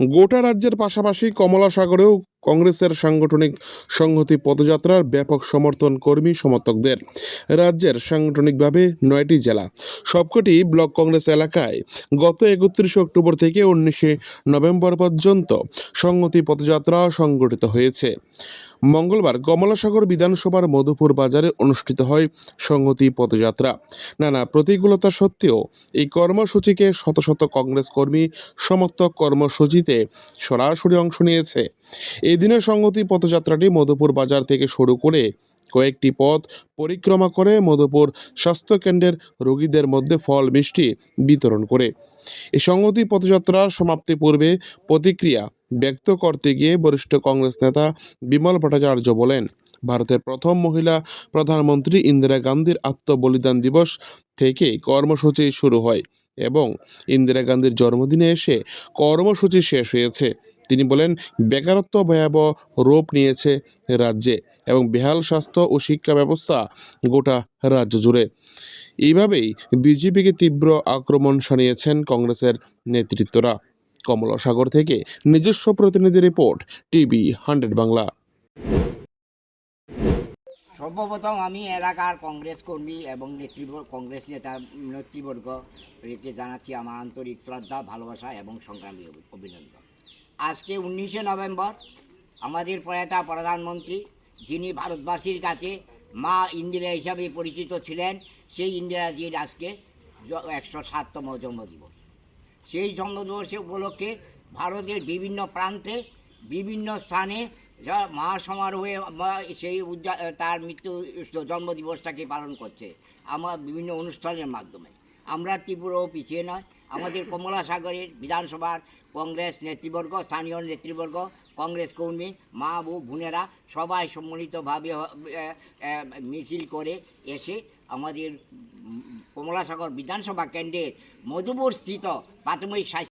গোটা রাজ্যের পাশাপাশি কমলা সাগরেও কংগ্রেসের সাংগঠনিক সংহতি পদযাত্রার ব্যাপক সমর্থন কর্মী সমর্থকদের। রাজ্যের সাংগঠনিকভাবে নয়টি জেলা, সবকটি ব্লক কংগ্রেস এলাকায় গত একত্রিশে অক্টোবর থেকে উনিশে নভেম্বর পর্যন্ত সংহতি পদযাত্রা সংগঠিত হয়েছে। মঙ্গলবার কমলাসাগর বিধানসভার মধুপুর বাজারে অনুষ্ঠিত হয় সংহতি পদযাত্রা। নানা প্রতিকূলতা সত্ত্বেও এই কর্মসূচিকে শত শত কংগ্রেস কর্মী, সমর্থক কর্মসূচিতে সরাসরি অংশ নিয়েছে। এই দিনের সংহতি পদযাত্রাটি মধুপুর বাজার থেকে শুরু করে কয়েকটি পথ পরিক্রমা করে মধুপুর স্বাস্থ্যকেন্দ্রের রোগীদের মধ্যে ফল, মিষ্টি বিতরণ করে। এই সংহতি পদযাত্রার সমাপ্তি পূর্বে প্রতিক্রিয়া ব্যক্ত করতে গিয়ে বরিষ্ঠ কংগ্রেস নেতা বিমল ভট্টাচার্য বলেন, ভারতের প্রথম মহিলা প্রধানমন্ত্রী ইন্দিরা গান্ধীর আত্মবলিদান দিবস থেকে কর্মসূচি শুরু হয় এবং ইন্দিরা গান্ধীর জন্মদিনে এসে কর্মসূচি শেষ হয়েছে। তিনি বলেন, বেকারত্ব ভয়াবহ রূপ নিয়েছে রাজ্যে এবং বেহাল স্বাস্থ্য ও শিক্ষা ব্যবস্থা গোটা রাজ্য জুড়ে। এইভাবেই বিজেপিকে তীব্র আক্রমণ শানিয়েছেন কংগ্রেসের নেতৃত্বরা। কমলাসাগর থেকে নিজস্ব প্রতিনিধি রিপোর্ট, টিভি হান্ড্রেড বাংলা। সর্বপ্রথম আমি এলাকার কংগ্রেস কর্মী এবং নেতৃবর্গ, কংগ্রেস নেতা নেতৃবর্গ রেখে জানাচ্ছি আমার আন্তরিক শ্রদ্ধা, ভালোবাসা এবং সংগ্রামী অভি- অভিনন্দন। আজকে উনিশে নভেম্বর আমাদের প্রয়াতা প্রধানমন্ত্রী, যিনি ভারতবাসীর কাছে মা ইন্দিরা হিসাবে পরিচিত ছিলেন, সেই ইন্দিরাজির আজকে একশো সাততম জন্মদিবস। সেই জন্মদিবস উপলক্ষে ভারতের বিভিন্ন প্রান্তে, বিভিন্ন স্থানে মহাসমারোহে সেই উদযা- তার মৃত্যু জন্মদিবসটাকে পালন করছে। আমার বিভিন্ন অনুষ্ঠানের মাধ্যমে। আমরা ত্রিপুরাও পিছিয়ে নয় আমাদের কমলা সাগরের বিধানসভার কংগ্রেস নেতৃবর্গ, স্থানীয় নেতৃবর্গ, কংগ্রেস কর্মী, মা, বউ, বোনেরা সবাই সম্মিলিতভাবে মিছিল করে এসে আমাদের কমলাসাগর বিধানসভা কেন্দ্রের মধুপুর স্থিত প্রাথমিক স্বাস্থ্য